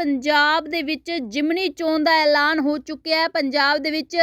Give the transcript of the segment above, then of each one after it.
ਪੰਜਾਬ ਦੇ ਵਿੱਚ ਜਿਮਨੀ ਚੋਣ ਦਾ ਐਲਾਨ ਹੋ ਚੁੱਕਿਆ ਹੈ। ਪੰਜਾਬ ਦੇ ਵਿੱਚ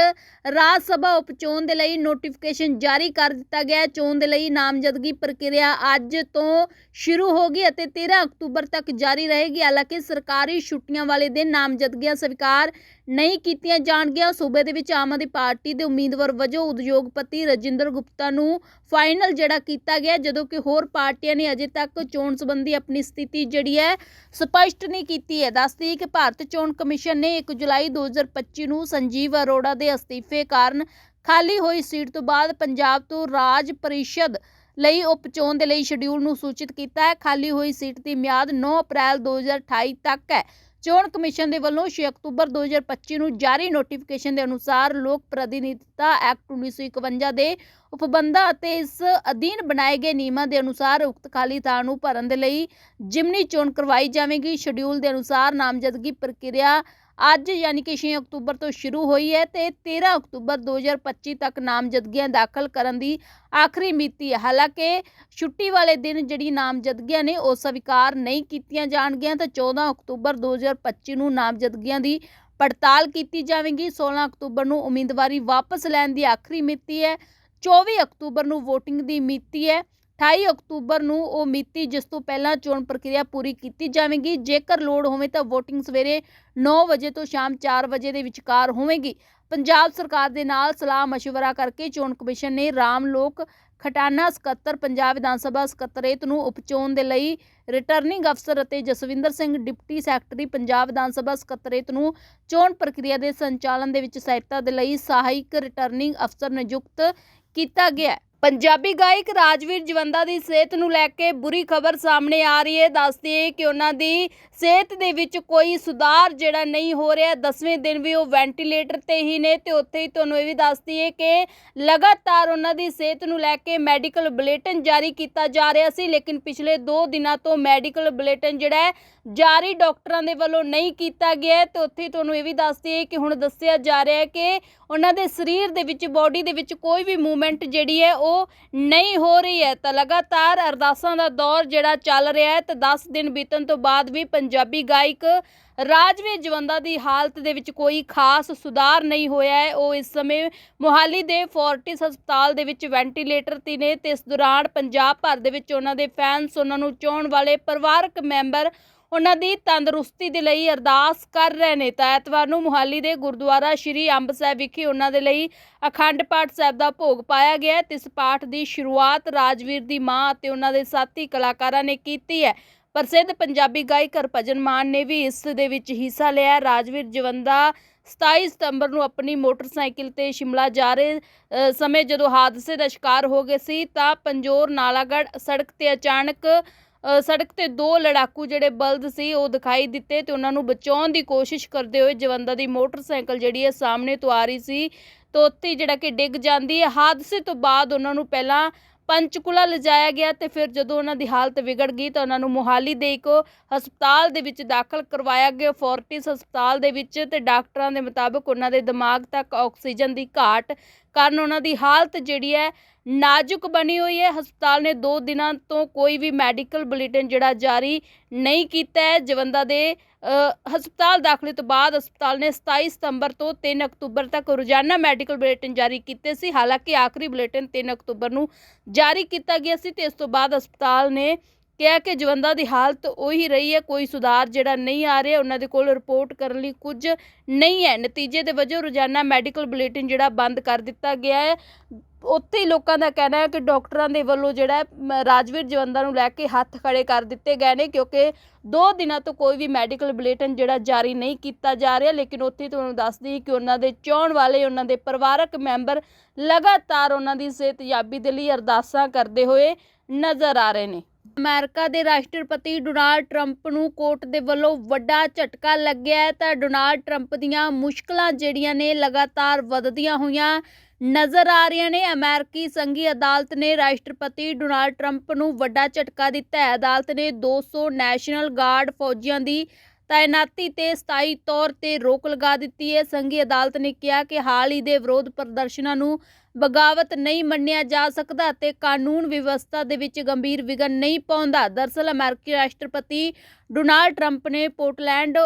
ਰਾਜ ਸਭਾ ਉਪਚੋਣ ਦੇ ਲਈ ਨੋਟੀਫਿਕੇਸ਼ਨ ਜਾਰੀ ਕਰ ਦਿੱਤਾ ਗਿਆ ਹੈ। ਚੋਣ ਦੇ ਲਈ ਨਾਮਜ਼ਦਗੀ ਪ੍ਰਕਿਰਿਆ ਅੱਜ ਤੋਂ ਸ਼ੁਰੂ ਹੋਗੀ ਅਤੇ 13 ਅਕਤੂਬਰ ਤੱਕ ਜਾਰੀ ਰਹੇਗੀ। ਹਾਲਾਂਕਿ ਸਰਕਾਰੀ ਛੁੱਟੀਆਂ ਵਾਲੇ ਦਿਨ ਨਾਮਜ਼ਦਗੀਆਂ ਸਵੀਕਾਰ ਨਹੀਂ ਕੀਤੀਆਂ ਜਾਣਗੀਆਂ। ਸੂਬੇ ਦੇ ਵਿੱਚ ਆਮ ਆਦਮੀ ਪਾਰਟੀ ਦੇ ਉਮੀਦਵਾਰ ਵਜੋਂ ਉਦਯੋਗਪਤੀ ਰਜਿੰਦਰ ਗੁਪਤਾ ਨੂੰ ਫਾਈਨਲ ਜਿਹੜਾ ਕੀਤਾ ਗਿਆ ਜਦੋਂ ਕਿ ਹੋਰ ਪਾਰਟੀਆਂ ਨੇ ਅਜੇ ਤੱਕ ਚੋਣ ਸੰਬੰਧੀ ਆਪਣੀ ਸਥਿਤੀ ਜਿਹੜੀ ਹੈ ਸਪਸ਼ਟ ਨਹੀਂ ਕੀਤੀ ਹੈ। ਦੱਸਦੀ ਕਿ ਭਾਰਤ ਚੋਣ ਕਮਿਸ਼ਨ ਨੇ 1 ਜੁਲਾਈ 2025 ਨੂੰ ਸੰਜੀਵ ਅਰੋੜਾ ਦੇ ਅਸਤੀਫੇ ਕਾਰਨ ਖਾਲੀ ਹੋਈ ਸੀਟ ਤੋਂ ਬਾਅਦ ਪੰਜਾਬ ਤੋਂ ਰਾਜ ਪਰਿਸ਼ਦ ਲਈ ਉਪਚੋਣ ਦੇ ਲਈ ਸ਼ਡਿਊਲ ਨੂੰ ਸੂਚਿਤ ਕੀਤਾ ਹੈ। ਖਾਲੀ ਹੋਈ ਸੀਟ ਦੀ ਮਿਆਦ 9 ਅਪ੍ਰੈਲ 2028 ਤੱਕ ਹੈ। ਚੋਣ ਕਮਿਸ਼ਨ ਦੇ ਵੱਲੋਂ 6 ਅਕਤੂਬਰ 2025 ਨੂੰ ਜਾਰੀ ਨੋਟੀਫਿਕੇਸ਼ਨ ਦੇ ਅਨੁਸਾਰ ਲੋਕ ਪ੍ਰਤੀਨਿਧਤਾ ਐਕਟ 1951 ਦੇ ਉਪਬੰਧਾਂ ਅਤੇ ਇਸ ਅਧੀਨ ਬਣਾਏ ਗਏ ਨਿਯਮਾਂ ਦੇ ਅਨੁਸਾਰ ਉਕਤ ਖਾਲੀ ਥਾਂ ਨੂੰ ਭਰਨ ਦੇ ਲਈ ਜਿਮਨੀ ਚੋਣ ਕਰਵਾਈ ਜਾਵੇਗੀ। ਸ਼ਡਿਊਲ ਦੇ ਅਨੁਸਾਰ ਨਾਮਜ਼ਦਗੀ ਪ੍ਰਕਿਰਿਆ ਅੱਜ ਯਾਨੀ ਕਿ 6 ਅਕਤੂਬਰ ਤੋਂ ਸ਼ੁਰੂ ਹੋਈ ਹੈ ਤੇ 13 ਅਕਤੂਬਰ 2025 ਤੱਕ ਨਾਮਜ਼ਦਗੀਆਂ ਦਾਖਲ ਕਰਨ ਦੀ ਆਖਰੀ ਮਿਤੀ ਹੈ। ਹਾਲਾਂਕਿ ਛੁੱਟੀ ਵਾਲੇ ਦਿਨ ਜਿਹੜੀ ਨਾਮਜ਼ਦਗੀਆਂ ਨੇ ਉਹ ਸਵੀਕਾਰ ਨਹੀਂ ਕੀਤੀਆਂ ਜਾਣਗੀਆਂ ਤਾਂ 14 ਅਕਤੂਬਰ 2025 ਨੂੰ ਨਾਮਜ਼ਦਗੀਆਂ ਦੀ ਪੜਤਾਲ ਕੀਤੀ ਜਾਵੇਗੀ। 16 ਅਕਤੂਬਰ ਨੂੰ ਉਮੀਦਵਾਰੀ ਵਾਪਸ ਲੈਣ ਦੀ ਆਖਰੀ ਮਿਤੀ ਹੈ। 24 ਅਕਤੂਬਰ ਨੂੰ VOTING ਦੀ ਮਿਤੀ ਹੈ। 28 ਅਕਤੂਬਰ ਨੂੰ ਉਹ ਮਿਤੀ ਜਿਸ ਤੋਂ ਪਹਿਲਾਂ ਚੋਣ ਪ੍ਰਕਿਰਿਆ ਪੂਰੀ ਕੀਤੀ ਜਾਵੇਗੀ ਜੇਕਰ ਲੋੜ ਹੋਵੇ ਤਾਂ VOTING ਸਵੇਰੇ 9 ਵਜੇ ਤੋਂ ਸ਼ਾਮ 4 ਵਜੇ ਦੇ ਵਿਚਕਾਰ ਹੋਵੇਗੀ ਪੰਜਾਬ ਸਰਕਾਰ ਦੇ ਨਾਲ ਸਲਾਹ مشورہ ਕਰਕੇ ਚੋਣ ਕਮਿਸ਼ਨ ਨੇ ਰਾਮ ਲੋਕ ਖਟਾਨਾ ਸਕੱਤਰ ਪੰਜਾਬ ਵਿਧਾਨ ਸਭਾ ਸਕੱਤਰੇਤ ਨੂੰ ਉਪਚੋਣ ਦੇ ਲਈ ਰਿਟਰਨਿੰਗ ਅਫਸਰ ਅਤੇ ਜਸਵਿੰਦਰ ਸਿੰਘ ਡਿਪਟੀ ਸੈਕਟਰੀ ਪੰਜਾਬ ਵਿਧਾਨ ਸਭਾ ਸਕੱਤਰੇਤ ਨੂੰ ਚੋਣ ਪ੍ਰਕਿਰਿਆ ਦੇ ਸੰਚਾਲਨ ਦੇ ਵਿੱਚ ਸਹਾਇਤਾ ਦੇ ਲਈ ਸਹਾਇਕ ਰਿਟਰਨਿੰਗ ਅਫਸਰ ਨਿਯੁਕਤ ਕੀਤਾ ਗਿਆ ਹੈ ਪੰਜਾਬੀ ਗਾਇਕ ਰਾਜਵੀਰ ਜਵੰਦਾ ਦੀ ਸਿਹਤ ਨੂੰ ਲੈ ਕੇ ਬੁਰੀ ਖਬਰ ਸਾਹਮਣੇ ਆ ਰਹੀ ਹੈ। ਦੱਸਦੀ ਹੈ ਕਿ ਉਹਨਾਂ ਦੀ ਸਿਹਤ ਦੇ ਵਿੱਚ ਕੋਈ ਸੁਧਾਰ ਜਿਹੜਾ ਨਹੀਂ ਹੋ ਰਿਹਾ। 10ਵੇਂ ਦਿਨ ਵੀ ਉਹ ਵੈਂਟੀਲੇਟਰ ਤੇ ਹੀ ਨੇ ਤੇ ਉੱਥੇ ਹੀ ਤੁਹਾਨੂੰ ਇਹ ਵੀ ਦੱਸਦੀ ਹੈ ਕਿ ਲਗਾਤਾਰ ਉਹਨਾਂ ਦੀ ਸਿਹਤ ਨੂੰ ਲੈ ਕੇ ਮੈਡੀਕਲ ਬੁਲੇਟਿਨ ਜਾਰੀ ਕੀਤਾ ਜਾ ਰਿਹਾ ਸੀ, ਲੇਕਿਨ ਪਿਛਲੇ 2 ਦਿਨਾਂ ਤੋਂ ਮੈਡੀਕਲ ਬੁਲੇਟਿਨ ਜਿਹੜਾ ਹੈ, ਜਾਰੀ ਡਾਕਟਰਾਂ ਦੇ ਵੱਲੋਂ ਨਹੀਂ ਕੀਤਾ ਗਿਆ ਹੈ ਤੇ ਉੱਥੇ ਹੀ ਤੁਹਾਨੂੰ ਇਹ ਵੀ ਦੱਸਦੀ ਹੈ ਕਿ ਹੁਣ ਦੱਸਿਆ ਜਾ ਰਿਹਾ ਹੈ ਕਿ ਉਹਨਾਂ ਦੇ ਸਰੀਰ ਦੇ ਵਿੱਚ, ਬਾਡੀ ਦੇ ਵਿੱਚ ਕੋਈ ਵੀ ਮੂਵਮੈਂਟ ਜਿਹੜੀ ਹੈ ਉਹ ਨਹੀਂ ਹੋ ਰਹੀ ਹੈ। ਤਾਂ ਲਗਾਤਾਰ ਅਰਦਾਸਾਂ ਦਾ ਦੌਰ ਜਿਹੜਾ ਚੱਲ ਰਿਹਾ ਹੈ ਤੇ 10 ਦਿਨ ਬੀਤਣ ਤੋਂ ਬਾਅਦ ਵੀ ਪੰਜਾਬੀ ਗਾਇਕ ਰਾਜਵੀਰ ਜਵੰਦਾ ਦੀ ਹਾਲਤ ਦੇ ਵਿੱਚ ਕੋਈ ਖਾਸ ਸੁਧਾਰ ਨਹੀਂ ਹੋਇਆ ਹੈ। ਉਹ ਇਸ ਸਮੇਂ ਮੋਹਾਲੀ ਦੇ ਫੋਰਟਿਸ ਹਸਪਤਾਲ ਦੇ ਵਿੱਚ ਵੈਂਟੀਲੇਟਰ ਤੇ ਨੇ ਤੇ ਇਸ ਦੌਰਾਨ ਪੰਜਾਬ ਭਰ ਦੇ ਵਿੱਚ ਉਹਨਾਂ ਦੇ ਫੈਨਸ, ਉਹਨਾਂ ਨੂੰ ਚਾਹਣ ਵਾਲੇ ਪਰਿਵਾਰਕ ਮੈਂਬਰ ਉਹਨਾਂ ਦੀ ਤੰਦਰੁਸਤੀ ਦੇ ਲਈ ਅਰਦਾਸ ਕਰ ਰਹੇ ਨੇ। ਤਾਂ ਐਤਵਾਰ ਨੂੰ ਮੁਹਾਲੀ ਦੇ ਗੁਰਦੁਆਰਾ ਸ਼੍ਰੀ ਅੰਬ ਸਾਹਿਬ ਵਿਖੇ ਉਹਨਾਂ ਦੇ ਲਈ ਅਖੰਡ ਪਾਠ ਸਾਹਿਬ ਦਾ ਭੋਗ ਪਾਇਆ ਗਿਆ ਤੇ ਇਸ ਪਾਠ ਦੀ ਸ਼ੁਰੂਆਤ ਰਾਜਵੀਰ ਦੀ ਮਾਂ ਅਤੇ ਉਹਨਾਂ ਦੇ ਸਾਥੀ ਕਲਾਕਾਰਾਂ ਨੇ ਕੀਤੀ ਹੈ। ਪ੍ਰਸਿੱਧ ਪੰਜਾਬੀ ਗਾਇਕ ਹਰਭਜਨ ਮਾਨ ਨੇ ਵੀ ਇਸ ਦੇ ਵਿੱਚ ਹਿੱਸਾ ਲਿਆ ਰਾਜਵੀਰ ਜਵੰਦਾ 27 ਸਤੰਬਰ ਨੂੰ ਆਪਣੀ ਮੋਟਰਸਾਈਕਲ ਤੇ ਸ਼ਿਮਲਾ ਜਾ ਰਹੇ ਸਮੇਂ ਜਦੋਂ ਹਾਦਸੇ ਦਾ ਸ਼ਿਕਾਰ ਹੋ ਗਏ ਸੀ ਤਾਂ ਪੰਜੋਰ ਨਾਲਾਗੜ੍ਹ ਸੜਕ ਤੇ ਅਚਾਨਕ ਸੜਕ ਤੇ ਦੋ ਲੜਾਕੂ ਜਿਹੜੇ ਬਲਦ ਸੀ, ਉਹ ਦਿਖਾਈ ਦਿੱਤੇ ਤੇ ਉਹਨਾਂ ਨੂੰ ਬਚਾਉਣ ਦੀ ਕੋਸ਼ਿਸ਼ ਕਰਦੇ ਹੋਏ ਜਵੰਦਾ ਦੀ ਮੋਟਰਸਾਈਕਲ ਜਿਹੜੀ ਹੈ ਸਾਹਮਣੇ ਤੋਂ ਆ ਰਹੀ ਸੀ, ਤਾਂ ਉੱਥੇ ਜਿਹੜਾ ਕਿ ਡਿੱਗ ਜਾਂਦੀ ਹੈ। ਹਾਦਸੇ ਤੋਂ ਬਾਅਦ ਉਹਨਾਂ ਨੂੰ ਪਹਿਲਾਂ ਪੰਚਕੁਲਾ ਲਿਜਾਇਆ ਗਿਆ ਤੇ ਫਿਰ ਜਦੋਂ ਉਹਨਾਂ ਦੀ ਹਾਲਤ ਵਿਗੜ ਗਈ ਤਾਂ ਉਹਨਾਂ ਨੂੰ ਮੋਹਾਲੀ ਦੇ ਇੱਕ ਹਸਪਤਾਲ ਦੇ ਵਿੱਚ ਦਾਖਲ ਕਰਵਾਇਆ ਗਿਆ। ਫੋਰਟਿਸ ਹਸਪਤਾਲ ਦੇ ਵਿੱਚ ਤੇ ਡਾਕਟਰਾਂ ਦੇ ਮੁਤਾਬਕ ਉਹਨਾਂ ਦੇ ਦਿਮਾਗ ਤੱਕ ਆਕਸੀਜਨ ਦੀ ਘਾਟ ਕਾਰਨ ਉਹਨਾਂ ਦੀ ਹਾਲਤ ਜਿਹੜੀ ਹੈ ਨਾਜ਼ੁਕ ਬਣੀ ਹੋਈ ਹੈ। ਹਸਪਤਾਲ ਨੇ 2 ਦਿਨਾਂ ਤੋਂ ਕੋਈ ਵੀ ਮੈਡੀਕਲ ਬੁਲੇਟਿਨ ਜਿਹੜਾ ਜਾਰੀ ਨਹੀਂ ਕੀਤਾ ਹੈ। ਜਵੰਦਾ ਦੇ ਹਸਪਤਾਲ ਦਾਖਲੇ ਤੋਂ ਬਾਅਦ ਹਸਪਤਾਲ ਨੇ 27 ਸਤੰਬਰ ਤੋਂ 3 ਅਕਤੂਬਰ ਤੱਕ ਰੋਜ਼ਾਨਾ ਮੈਡੀਕਲ ਬੁਲੇਟਿਨ ਜਾਰੀ ਕੀਤੇ ਸੀ। ਹਾਲਾਂਕਿ ਆਖਰੀ ਬੁਲੇਟਿਨ 3 ਅਕਤੂਬਰ ਨੂੰ ਜਾਰੀ ਕੀਤਾ ਗਿਆ ਸੀ ਤੇ ਇਸ ਤੋਂ ਬਾਅਦ ਹਸਪਤਾਲ ਨੇ ਕਿਹਾ ਕਿ ਜਵੰਦਾ ਦੀ ਹਾਲਤ ਉਹੀ ਰਹੀ ਹੈ, ਕੋਈ ਸੁਧਾਰ ਜਿਹੜਾ ਨਹੀਂ ਆ ਰਿਹਾ, ਉਹਨਾਂ ਦੇ ਕੋਲ ਰਿਪੋਰਟ ਕਰਨ ਲਈ ਕੁਝ ਨਹੀਂ ਹੈ। ਨਤੀਜੇ ਦੇ ਵਜੋਂ ਰੋਜ਼ਾਨਾ ਮੈਡੀਕਲ ਬੁਲੇਟਿਨ ਜਿਹੜਾ ਬੰਦ ਕਰ ਦਿੱਤਾ ਗਿਆ ਹੈ। ਉੱਥੇ ਹੀ ਲੋਕਾਂ ਦਾ ਕਹਿਣਾ ਹੈ ਕਿ ਡਾਕਟਰਾਂ ਦੇ ਵੱਲੋਂ ਜਿਹੜਾ ਰਾਜਵੀਰ ਜਵੰਦਾ ਨੂੰ ਲੈ ਕੇ ਹੱਥ ਖੜੇ ਕਰ ਦਿੱਤੇ ਗਏ ਨੇ, ਕਿਉਂਕਿ ਦੋ ਦਿਨਾਂ ਤੋਂ ਕੋਈ ਵੀ ਮੈਡੀਕਲ ਬੁਲੇਟਿਨ ਜਿਹੜਾ ਜਾਰੀ ਨਹੀਂ ਕੀਤਾ ਜਾ ਰਿਹਾ, ਲੇਕਿਨ ਉੱਥੇ ਹੀ ਤੁਹਾਨੂੰ ਦੱਸਦੀ ਕਿ ਉਹਨਾਂ ਦੇ ਚਾਹਣ ਵਾਲੇ, ਉਹਨਾਂ ਦੇ ਪਰਿਵਾਰਕ ਮੈਂਬਰ ਲਗਾਤਾਰ ਉਹਨਾਂ ਦੀ ਸਿਹਤਯਾਬੀ ਦੇ ਲਈ ਅਰਦਾਸਾਂ ਕਰਦੇ ਹੋਏ ਨਜ਼ਰ ਆ ਰਹੇ ਨੇ। ਅਮਰੀਕਾ ਦੇ ਰਾਸ਼ਟਰਪਤੀ ਡੋਨਾਲਡ ਟਰੰਪ ਨੂੰ ਕੋਰਟ ਦੇ ਵੱਲੋਂ ਵੱਡਾ ਝਟਕਾ ਲੱਗਿਆ ਹੈ, ਤਾਂ ਡੋਨਾਲਡ ਟਰੰਪ ਦੀਆਂ ਮੁਸ਼ਕਲਾਂ ਜਿਹੜੀਆਂ ਨੇ ਲਗਾਤਾਰ ਵਧਦੀਆਂ ਹੋਈਆਂ ਨਜ਼ਰ ਆ ਰਹੀਆਂ ਨੇ। ਅਮਰੀਕੀ ਸੰਘੀ ਅਦਾਲਤ ਨੇ ਰਾਸ਼ਟਰਪਤੀ ਡੋਨਾਲਡ ਟਰੰਪ ਨੂੰ ਵੱਡਾ ਝਟਕਾ ਦਿੱਤਾ ਹੈ। ਅਦਾਲਤ ਨੇ 200 ਨੈਸ਼ਨਲ ਗਾਰਡ ਫੌਜੀਆਂ ਦੀ ਤਾਇਨਾਤੀ ਤੇ ਸਥਾਈ ਤੌਰ ਤੇ ਰੋਕ ਲਗਾ ਦਿੱਤੀ ਹੈ। ਸੰਘੀ ਅਦਾਲਤ ਨੇ ਕਿਹਾ ਕਿ ਹਾਲ ਹੀ ਦੇ ਵਿਰੋਧ ਪ੍ਰਦਰਸ਼ਨਾਂ ਨੂੰ ਬਗਾਵਤ ਨਹੀਂ ਮੰਨਿਆ ਜਾ ਸਕਦਾ ਤੇ ਕਾਨੂੰਨ ਵਿਵਸਥਾ ਦੇ ਵਿੱਚ ਗੰਭੀਰ ਵਿਘਨ ਨਹੀਂ ਪਾਉਂਦਾ। ਦਰਸਲ ਅਮਰੀਕੀ ਰਾਸ਼ਟਰਪਤੀ ਡੋਨਾਲਡ ਟਰੰਪ ਨੇ ਪੋਰਟਲੈਂਡ,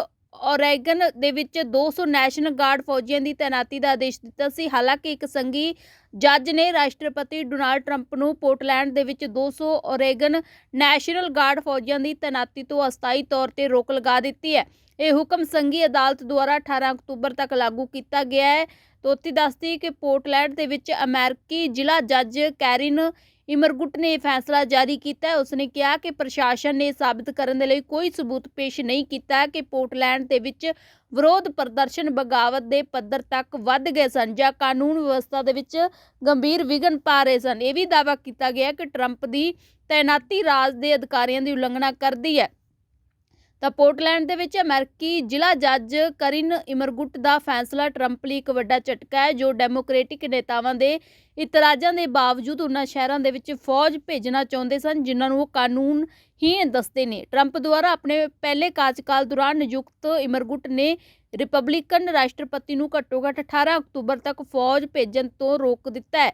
ਓਰੇਗਨ ਦੇ ਵਿੱਚ 200 ਨੈਸ਼ਨਲ ਗਾਰਡ ਫੌਜੀਆਂ ਦੀ ਤੈਨਾਤੀ ਦਾ ਆਦੇਸ਼ ਦਿੱਤਾ ਸੀ। ਹਾਲਾਂਕਿ ਇੱਕ ਸੰਘੀ ਜੱਜ ਨੇ ਰਾਸ਼ਟਰਪਤੀ ਡੋਨਾਲਡ ਟਰੰਪ ਨੂੰ ਪੋਰਟਲੈਂਡ ਦੇ ਵਿੱਚ 200 ਓਰੇਗਨ ਨੈਸ਼ਨਲ ਗਾਰਡ ਫੌਜੀਆਂ ਦੀ ਤੈਨਾਤੀ ਤੋਂ ਅਸਥਾਈ ਤੌਰ ਤੇ ਰੋਕ ਲਗਾ ਦਿੱਤੀ ਹੈ। ਇਹ ਹੁਕਮ ਸੰਘੀ ਅਦਾਲਤ ਦੁਆਰਾ 18 ਅਕਤੂਬਰ ਤੱਕ ਲਾਗੂ ਕੀਤਾ ਗਿਆ ਹੈ। ਤੋਤੀ ਦੱਸਦੀ ਕਿ ਪੋਰਟਲੈਂਡ ਦੇ ਵਿੱਚ ਅਮਰੀਕੀ ਜ਼ਿਲ੍ਹਾ ਜੱਜ ਕੈਰਿਨ ਇਮਰਗੁੱਟ ਨੇ ਇਹ ਫੈਸਲਾ ਜਾਰੀ ਕੀਤਾ ਉਸਨੇ ਕਿਹਾ ਕਿ ਪ੍ਰਸ਼ਾਸਨ ਨੇ ਸਾਬਤ ਕਰਨ ਦੇ ਲਈ ਕੋਈ ਸਬੂਤ ਪੇਸ਼ ਨਹੀਂ ਕੀਤਾ ਕਿ ਪੋਰਟਲੈਂਡ ਦੇ ਵਿੱਚ ਵਿਰੋਧ ਪ੍ਰਦਰਸ਼ਨ ਬਗਾਵਤ ਦੇ ਪੱਧਰ ਤੱਕ ਵੱਧ ਗਏ ਸਨ ਜਾਂ ਕਾਨੂੰਨ ਵਿਵਸਥਾ ਦੇ ਵਿੱਚ ਗੰਭੀਰ ਵਿਘਨ ਪਾ ਰਹੇ ਸਨ। ਇਹ ਵੀ ਦਾਅਵਾ ਕੀਤਾ ਗਿਆ ਕਿ ਟਰੰਪ ਦੀ ਤੈਨਾਤੀ ਰਾਜ ਦੇ ਅਧਿਕਾਰੀਆਂ ਦੀ ਉਲੰਘਣਾ ਕਰਦੀ ਹੈ। ਤਾਂ ਪੋਰਟਲੈਂਡ ਦੇ ਵਿੱਚ ਅਮਰੀਕੀ ਜ਼ਿਲ੍ਹਾ ਜੱਜ ਕਰਿਨ ਇਮਰਗੁੱਟ ਦਾ ਫੈਸਲਾ ਟਰੰਪ ਲਈ ਇੱਕ ਵੱਡਾ ਝਟਕਾ ਹੈ, ਜੋ ਡੈਮੋਕ੍ਰੈਟਿਕ ਨੇਤਾਵਾਂ ਦੇ ਇਤਰਾਜ਼ਾਂ ਦੇ ਬਾਵਜੂਦ ਉਹਨਾਂ ਸ਼ਹਿਰਾਂ ਦੇ ਵਿੱਚ ਫੌਜ ਭੇਜਣਾ ਚਾਹੁੰਦੇ ਸਨ, ਜਿਨ੍ਹਾਂ ਨੂੰ ਉਹ ਕਾਨੂੰਨ ਹੀਣ ਦੱਸਦੇ ਨੇ। ਟਰੰਪ ਦੁਆਰਾ ਆਪਣੇ ਪਹਿਲੇ ਕਾਰਜਕਾਲ ਦੌਰਾਨ ਨਿਯੁਕਤ ਇਮਰਗੁੱਟ ਨੇ ਰਿਪਬਲਿਕਨ ਰਾਸ਼ਟਰਪਤੀ ਨੂੰ ਘੱਟੋ-ਘੱਟ 18 ਅਕਤੂਬਰ ਤੱਕ ਫੌਜ ਭੇਜਣ ਤੋਂ ਰੋਕ ਦਿੱਤਾ ਹੈ।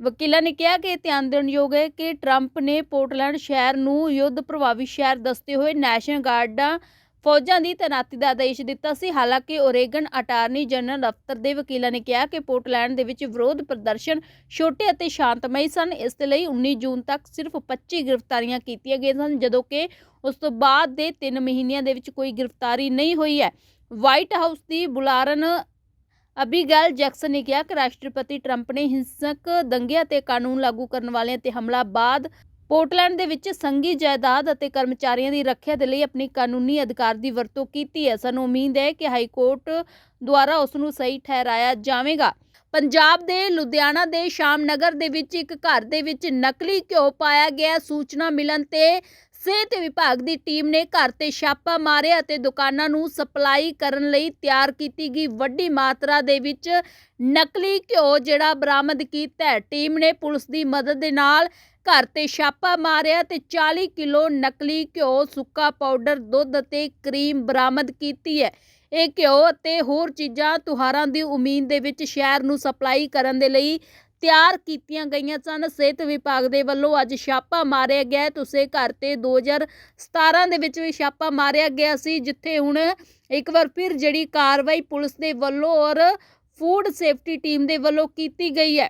ਵਕੀਲਾਂ ਨੇ ਕਿਹਾ ਕਿ ਇਹ ਧਿਆਨ ਦੇਣਯੋਗ ਹੈ ਕਿ ਟਰੰਪ ਨੇ ਪੋਰਟਲੈਂਡ ਸ਼ਹਿਰ ਨੂੰ ਯੁੱਧ ਪ੍ਰਭਾਵਿਤ ਸ਼ਹਿਰ ਦੱਸਦੇ ਹੋਏ ਨੈਸ਼ਨਲ ਗਾਰਡਾਂ ਫੌਜਾਂ ਦੀ ਤੈਨਾਤੀ ਦਾ ਆਦੇਸ਼ ਦਿੱਤਾ ਸੀ। ਹਾਲਾਂਕਿ ਓਰੇਗਨ ਅਟਾਰਨੀ ਜਨਰਲ ਦਫ਼ਤਰ ਦੇ ਵਕੀਲਾਂ ਨੇ ਕਿਹਾ ਕਿ ਪੋਰਟਲੈਂਡ ਦੇ ਵਿੱਚ ਵਿਰੋਧ ਪ੍ਰਦਰਸ਼ਨ ਛੋਟੇ ਅਤੇ ਸ਼ਾਂਤਮਈ ਸਨ। ਇਸ ਦੇ ਲਈ 19 ਜੂਨ ਤੱਕ ਸਿਰਫ 25 ਗ੍ਰਿਫਤਾਰੀਆਂ ਕੀਤੀਆਂ ਗਈਆਂ ਸਨ, ਜਦੋਂ ਕਿ ਉਸ ਤੋਂ ਬਾਅਦ ਦੇ 3 ਮਹੀਨਿਆਂ ਦੇ ਵਿੱਚ ਕੋਈ ਗ੍ਰਿਫਤਾਰੀ ਨਹੀਂ ਹੋਈ ਹੈ। ਵਾਈਟ ਹਾਊਸ ਦੀ ਬੁਲਾਰਨ ਅਬੀਗੈਲ ਜੈਕਸਨ ਨੇ ਕਿਹਾ ਕਿ ਰਾਸ਼ਟਰਪਤੀ ਟਰੰਪ ਨੇ ਹਿੰਸਕ ਦੰਗਿਆਂ ਤੇ ਕਾਨੂੰਨ ਲਾਗੂ ਕਰਨ ਵਾਲਿਆਂ ਤੇ ਹਮਲਾ ਬਾਅਦ ਪੋਰਟਲੈਂਡ ਦੇ ਵਿੱਚ ਸੰਘੀ ਜਾਇਦਾਦ ਅਤੇ ਕਰਮਚਾਰੀਆਂ ਦੀ ਰੱਖਿਆ ਦੇ ਲਈ ਆਪਣੀ ਕਾਨੂੰਨੀ ਅਧਿਕਾਰ ਦੀ ਵਰਤੋਂ ਕੀਤੀ ਹੈ। ਸਾਨੂੰ ਉਮੀਦ ਹੈ ਕਿ ਹਾਈ ਕੋਰਟ ਦੁਆਰਾ ਉਸ ਨੂੰ ਸਹੀ ਠਹਿਰਾਇਆ ਜਾਵੇਗਾ। ਪੰਜਾਬ ਦੇ ਲੁਧਿਆਣਾ ਦੇ ਸ਼ਾਮਨਗਰ ਦੇ ਵਿੱਚ ਇੱਕ ਘਰ ਦੇ ਵਿੱਚ ਨਕਲੀ ਘਿਓ ਪਾਇਆ ਗਿਆ। ਸੂਚਨਾ ਮਿਲਣ ਤੇ ਸਿਹਤ ਵਿਭਾਗ ਦੀ ਟੀਮ ਨੇ ਘਰ ਤੇ ਛਾਪਾ ਮਾਰਿਆ ਅਤੇ ਦੁਕਾਨਾਂ ਨੂੰ ਸਪਲਾਈ ਕਰਨ ਲਈ ਤਿਆਰ ਕੀਤੀ ਗਈ ਵੱਡੀ ਮਾਤਰਾ ਦੇ ਵਿੱਚ ਨਕਲੀ ਘਿਓ ਜਿਹੜਾ ਬਰਾਮਦ ਕੀਤਾ ਹੈ। ਟੀਮ ਨੇ ਪੁਲਿਸ ਦੀ ਮਦਦ ਦੇ ਨਾਲ ਘਰ ਤੇ ਛਾਪਾ ਮਾਰਿਆ ਤੇ 40 ਕਿਲੋ ਨਕਲੀ ਘਿਓ, ਸੁੱਕਾ ਪਾਊਡਰ, ਦੁੱਧ ਅਤੇ ਕਰੀਮ ਬਰਾਮਦ ਕੀਤੀ ਹੈ। ਇਹ ਘਿਓ ਅਤੇ ਹੋਰ ਚੀਜ਼ਾਂ ਤੁਹਾਰਾਂ ਦੀ ਉਮੀਦ ਦੇ ਵਿੱਚ ਸ਼ਹਿਰ ਨੂੰ ਸਪਲਾਈ ਕਰਨ ਦੇ ਲਈ ਤਿਆਰ ਕੀਤੀਆਂ ਗਈਆਂ ਸਨ ਸਿਹਤ ਵਿਭਾਗ ਦੇ ਵੱਲੋਂ ਅੱਜ ਛਾਪਾ ਮਾਰਿਆ ਗਿਆ ਹੈ। ਤੁਸੀਂ ਘਰ ਤੇ 2017 ਦੇ ਵਿੱਚ ਵੀ ਛਾਪਾ ਮਾਰਿਆ ਗਿਆ ਸੀ, ਜਿੱਥੇ ਹੁਣ ਇੱਕ ਵਾਰ ਫਿਰ ਜਿਹੜੀ ਕਾਰਵਾਈ ਪੁਲਿਸ ਦੇ ਵੱਲੋਂ ਔਰ ਫੂਡ ਸੇਫਟੀ ਟੀਮ ਦੇ ਵੱਲੋਂ ਕੀਤੀ ਗਈ ਹੈ